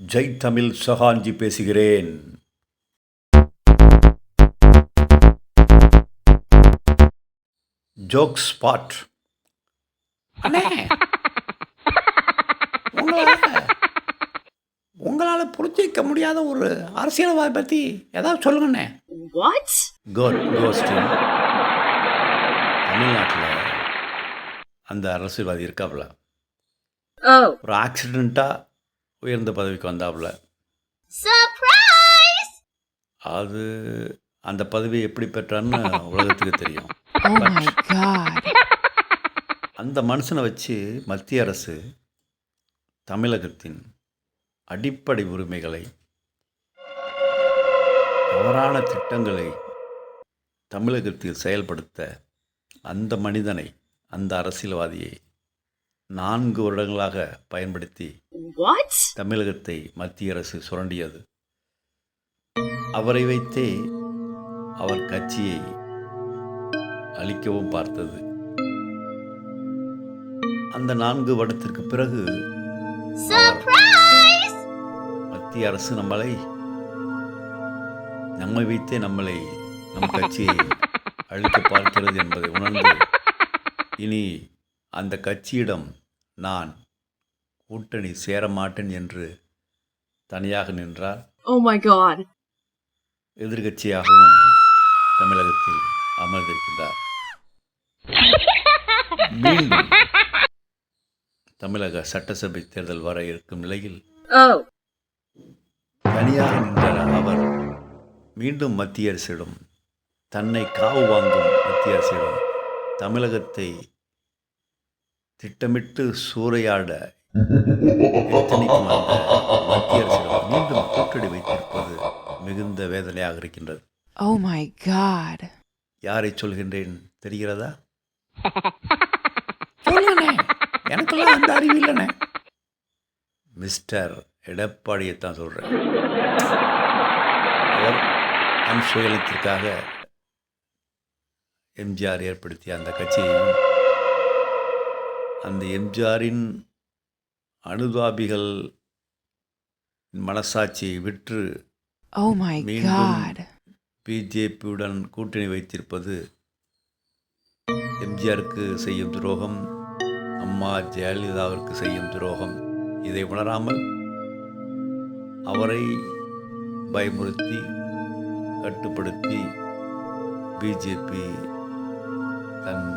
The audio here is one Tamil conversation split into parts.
ஜெய் தமிழ் சஹாஞ்சி பேசுகிறேன். ஜோக் ஸ்பாட் அண்ணே! உங்களால் உங்களால் புரிஞ்சிக்க முடியாத ஒரு அரசியல்வாதி பற்றி ஏதாவது சொல்லுங்கண்ணே? கோட் கோஸ்டின் தமிழ்நாட்டில் அந்த அரசியல்வாதி இருக்காப்புல Oh. ஒரு ஆக்சிடெண்ட்டாக உயர்ந்த பதவிக்கு வந்தாப்புல Surprise! அது அந்த பதவி எப்படி பெற்றான்னு உலகத்துக்கு தெரியும் Oh my god. அந்த மனுஷனை வச்சு மத்திய அரசு தமிழகத்தின் அடிப்படை உரிமைகளை தவறான திட்டங்களை தமிழகத்தில் செயல்படுத்த அந்த மனிதனை அந்த அரசியல்வாதியை நான்கு வருடங்களாக பயன்படுத்தி? தமிழகத்தை மத்திய அரசு சுரண்டியது அவரை வைத்தே அவர் கட்சியை அழிக்கவும் பார்த்தது அந்த நான்கு வருடத்திற்கு பிறகு! மத்திய அரசு நம்மளை நம்மை வைத்தே நம்மளை நம் கட்சியை அழிக்க பார்க்கிறது என்பதை உணர்ந்து இனி அந்த கட்சியிடம் நான் கூட்டணி சேர மாட்டேன் என்று தனியாக நின்றார் Oh. எதிர்கட்சியாகவும் தமிழகத்தில் அமர்ந்திருக்கின்றார் மீண்டும் தமிழக சட்டசபை தேர்தல் வர இருக்கும் நிலையில் Oh. தனியாக நின்ற அவர் மீண்டும் மத்திய அரசிடம் தன்னை காவு வாங்கும் மத்திய அரசிடம் தமிழகத்தை திட்டமிட்டு சூறையாட மத்திய மீண்டும் கூட்டணி வைத்திருப்பது மிகுந்த வேதனையாக இருக்கின்றது. Oh my god. யாரை சொல்கின்றேன் தெரிகிறதா? எனக்கெல்லாம் அந்த அறிவு இல்லைண்ணே. மிஸ்டர் எடப்பாடியைத்தான் சொல்கிறேன் அவர் தன் சுயலத்திற்காக எம்ஜிஆர் ஏற்படுத்திய அந்த கட்சியையும் அந்த எம்ஜிஆரின் அனுதாபிகள் மனசாட்சியை விற்று Oh மீண்டும். பிஜேபியுடன் கூட்டணி வைத்திருப்பது எம்ஜிஆருக்கு செய்யும் துரோகம் அம்மா ஜெயலலிதாவிற்கு செய்யும் துரோகம் இதை உணராமல் அவரை பயமுறுத்தி கட்டுப்படுத்தி பிஜேபி தன்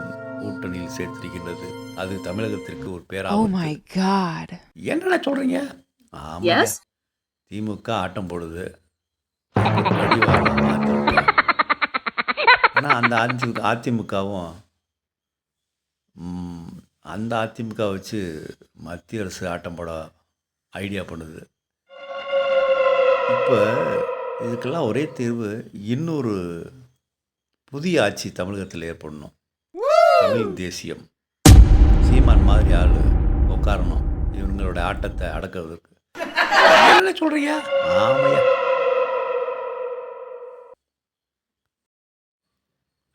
கூட்டணியில் சேர்த்திருக்கின்றது. அது தமிழகத்திற்கு ஒரு Oh பேராபத்து. சொல்கிறீங்க ஆமாங்க. Yes? திமுக ஆட்டம் போடுது. கடிவாளம் மாத்தி விட்டாங்க. ஆனா அந்த அதிமுக அதிமுகவும் அந்த அதிமுக வச்சு மத்திய அரசு ஆட்டம் போட ஐடியா பண்ணுது. இப்போ இதுக்கெல்லாம் ஒரே தீர்வு இன்னொரு புதிய ஆட்சி தமிழகத்தில் ஏற்படணும். தமிழ் தேசியம். சீமான் மாதிரி ஆள் உட்காரணும் இவங்களோட ஆட்டத்தை அடக்குவதற்கு என்னண்ணே சொல்கிறீங்க ஆமையா.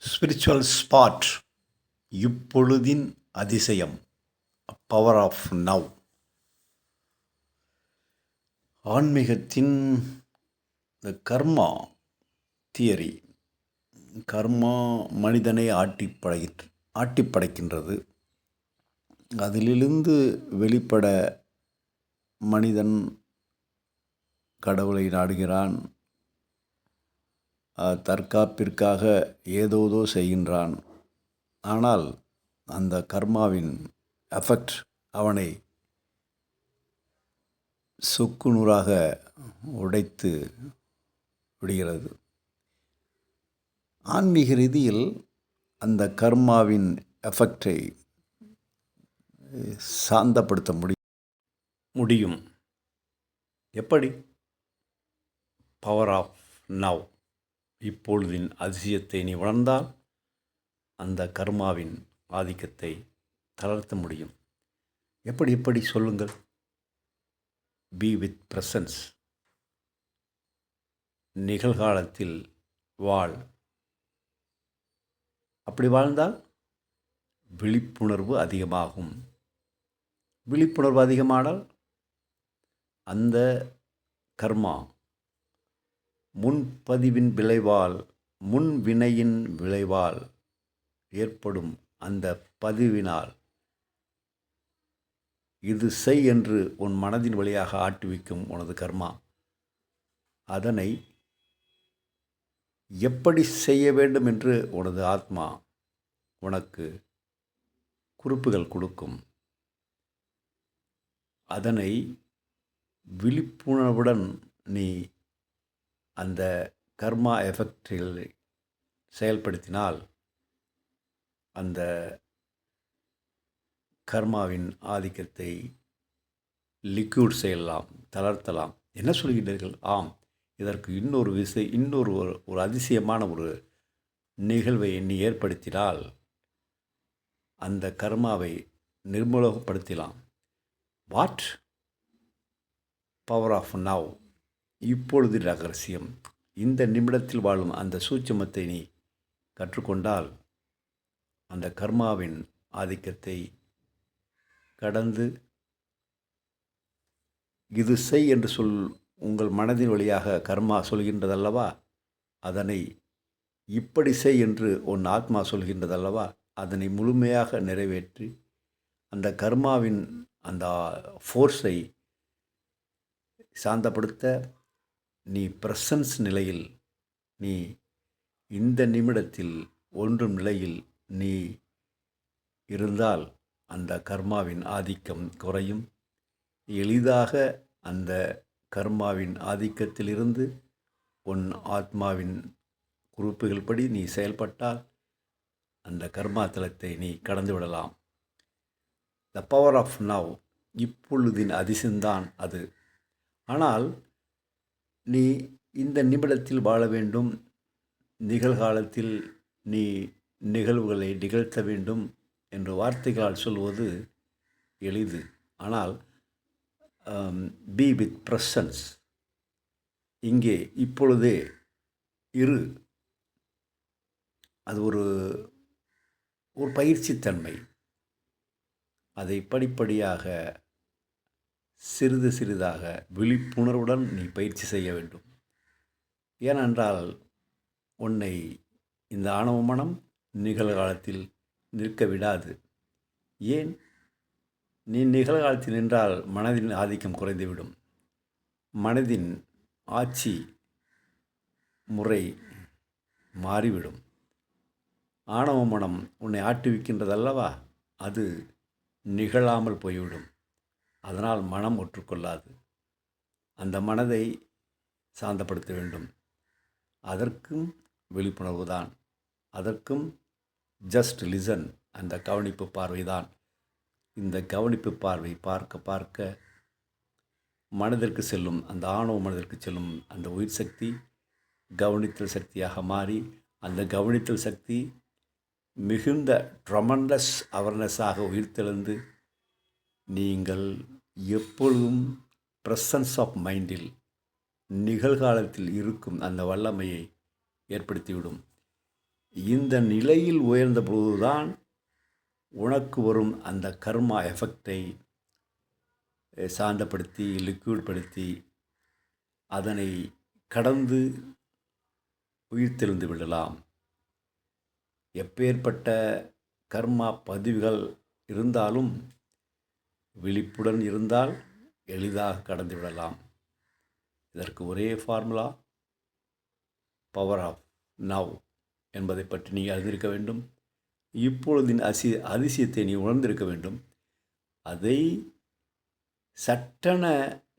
ஸ்பிரிச்சுவல் ஸ்பாட் இப்பொழுதின் அதிசயம். பவர் ஆஃப் நவ் ஆன்மீகத்தின் இந்த கர்மா தியரி. கர்மா மனிதனை ஆட்டி படை ஆட்டிப்படைக்கின்றது. அதிலிருந்து வெளிப்பட மனிதன் கடவுளை நாடுகிறான். தற்காப்பிற்காக ஏதோதோ செய்கின்றான். ஆனால் அந்த கர்மாவின் எஃபெக்ட் அவனை சுக்குநூறாக உடைத்து விடுகிறது. ஆன்மீக ரீதியில் அந்த கர்மாவின் எஃபெக்டை சாந்தப்படுத்த முடியும் முடியும். எப்படி? பவர் ஆஃப் நவ் இப்பொழுதின் அதிசயத்தை நீ உணர்ந்தால் அந்த கர்மாவின் ஆதிக்கத்தை தளர்த்த முடியும். எப்படி எப்படி சொல்லுங்கள். பி வித் பிரசன்ஸ் நிகழ்காலத்தில் வாழ். அப்படி வாழ்ந்தால் விழிப்புணர்வு அதிகமாகும். விழிப்புணர்வு அதிகமானால் அந்த கர்மா முன்பதிவின் விளைவால் முன்வினையின் விளைவால் ஏற்படும் அந்த பதிவினால் இது செய் என்று உன் மனதின் வழியாக ஆட்டுவிக்கும் உனது கர்மா. அதனை எப்படி செய்ய வேண்டும் என்று உனது ஆத்மா உனக்கு குறிப்புகள் கொடுக்கும். அதனை விழிப்புணர்வுடன் நீ அந்த கர்மா எஃபெக்டில் செயல்படுத்தினால் அந்த கர்மாவின் ஆதிக்கத்தை லிக்விட் செய்யலாம் தளர்த்தலாம். என்ன சொல்கிறீர்கள் ஆம். இதற்கு இன்னொரு விசை இன்னொரு ஒரு ஒரு அதிசயமான ஒரு நிகழ்வை எண்ணி ஏற்படுத்தினால் அந்த கர்மாவை நிர்மூலப்படுத்தலாம். வாட் பவர் ஆஃப் நவ் இப்பொழுது ரகசியம். இந்த நிமிடத்தில் வாழும் அந்த சூட்சமத்தை நீ கற்றுக்கொண்டால் அந்த கர்மாவின் ஆதிக்கத்தை கடந்து இது செய் என்று சொல் உங்கள் மனதின் வழியாக கர்மா சொல்கின்றதல்லவா? அதனை இப்படி செய் என்று உன் ஆத்மா சொல்கின்றதல்லவா? அதனை முழுமையாக நிறைவேற்றி அந்த கர்மாவின் அந்த ஃபோர்ஸை சாந்தப்படுத்த நீ பிரசன்ஸ் நிலையில் நீ இந்த நிமிடத்தில் ஒன்றும் நிலையில் நீ இருந்தால் அந்த கர்மாவின் ஆதிக்கம் குறையும். எளிதாக அந்த கர்மாவின் ஆதிக்கத்திலிருந்து உன் ஆத்மாவின் குறிப்புகள் படி நீ செயல்பட்டால் அந்த கர்மா தலத்தை நீ கடந்து விடலாம். த பவர் ஆஃப் நவ் இப்பொழுதின் அதிசயம்தான் அது. ஆனால் நீ இந்த நிமிடத்தில் வாழ வேண்டும். நிகழ்காலத்தில் நீ நிகழ்வுகளை நிகழ்த்த வேண்டும் என்று வார்த்தைகளால் சொல்வது எளிது. ஆனால் பி வித் ப்ரெசன்ஸ் இங்கே இப்பொழுதே இரு. அது ஒரு ஒரு பயிற்சித்தன்மை. அதை படிப்படியாக சிறிது சிறிதாக விழிப்புணர்வுடன் நீ பயிற்சி செய்ய வேண்டும். ஏனென்றால் உன்னை இந்த ஆணவ மனம் நிகழ்காலத்தில் நிற்க விடாது. ஏன்? நீ நிகழ்காலத்தில் நின்றால் மனதின் ஆதிக்கம் குறைந்துவிடும். மனதின் ஆட்சி முறை மாறிவிடும். ஆணவ மனம் உன்னை ஆட்டுவிக்கின்றதல்லவா? அது நிகழாமல் போய்விடும். அதனால் மனம் ஒற்றுக்கொள்ளாது. அந்த மனதை சாந்தப்படுத்த வேண்டும். அதற்கும் விழிப்புணர்வு தான் அதற்கும் ஜஸ்ட் லிசன் அந்த கவனிப்பு பார்வைதான். இந்த கவனிப்பு பார்வை பார்க்க பார்க்க மனதிற்கு செல்லும் அந்த ஆணவ மனதிற்கு செல்லும் அந்த உயிர் சக்தி கவனித்தல் சக்தியாக மாறி அந்த கவனித்தல் சக்தி மிகுந்த ட்ரமண்டஸ் அவர்னஸாக உயிர்த்தெழுந்து நீங்கள் எப்பொழுதும் ப்ரெசன்ஸ் ஆஃப் மைண்டில் நிகழ்காலத்தில் இருக்கும் அந்த வல்லமையை ஏற்படுத்திவிடும். இந்த நிலையில் உயர்ந்த பொழுதுதான் உனக்கு வரும் அந்த கர்மா எஃபெக்டை சாந்தப்படுத்தி லிக்யூட்படுத்தி அதனை கடந்து உயிர்த்தெழுந்து விடலாம். எப்பேற்பட்ட கர்மா பதிவுகள் இருந்தாலும் விழிப்புடன் இருந்தால் எளிதாக கடந்து விடலாம். இதற்கு ஒரே ஃபார்முலா பவர் ஆஃப் நவ் என்பதை பற்றி நீ அறிந்திருக்க வேண்டும். இப்பொழுதின் அசி அதிசயத்தை நீ உணர்ந்திருக்க வேண்டும். அதை சட்டென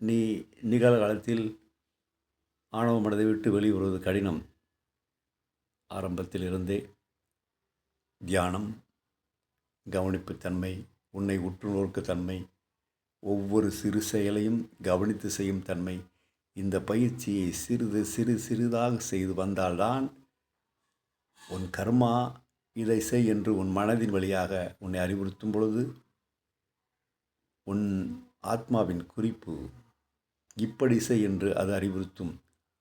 நீ நிகழ்காலத்தில் ஆணவ மனதை விட்டு வெளிவருவது கடினம். ஆரம்பத்தில் இருந்தே தியானம் கவனிப்புத்தன்மை உன்னை உற்று நோக்கு தன்மை ஒவ்வொரு சிறு செயலையும் கவனித்து செய்யும் தன்மை இந்த பயிற்சியை சிறிது சிறு சிறிதாக செய்து வந்தால்தான் உன் கர்மா இதை செய் என்று உன் மனதின் வழியாக உன்னை அறிவுறுத்தும் பொழுது உன் ஆத்மாவின் குறிப்பு இப்படி செய் என்று அது அறிவுறுத்தும்.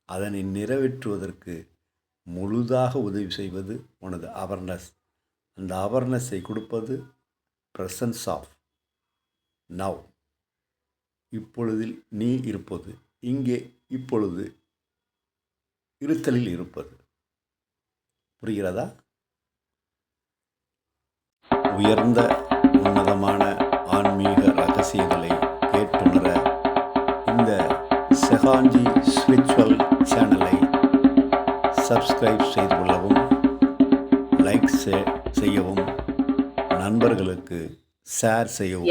அதனை நிறைவேற்றுவதற்கு முழுதாக உதவி செய்வது உனது அவர்னஸ். அந்த அவர்னஸை கொடுப்பது ப்ரெசன்ஸ் ஆஃப் நவ். இப்பொழுதில் நீ இருப்பது இங்கே இப்பொழுது இருத்தலில் இருப்பது. புரிகிறதா? உயர்ந்த உன்னதமான ஆன்மீக ரகசியங்களை கேட்டுணர இந்த செகாஞ்சி ஸ்பிரிச்சுவல் சேனலை சப்ஸ்கிரைப் செய்து கொள்ளவும் லைக் செய்யவும் நண்பர்களுக்கு ஷேர் செய்யவும்.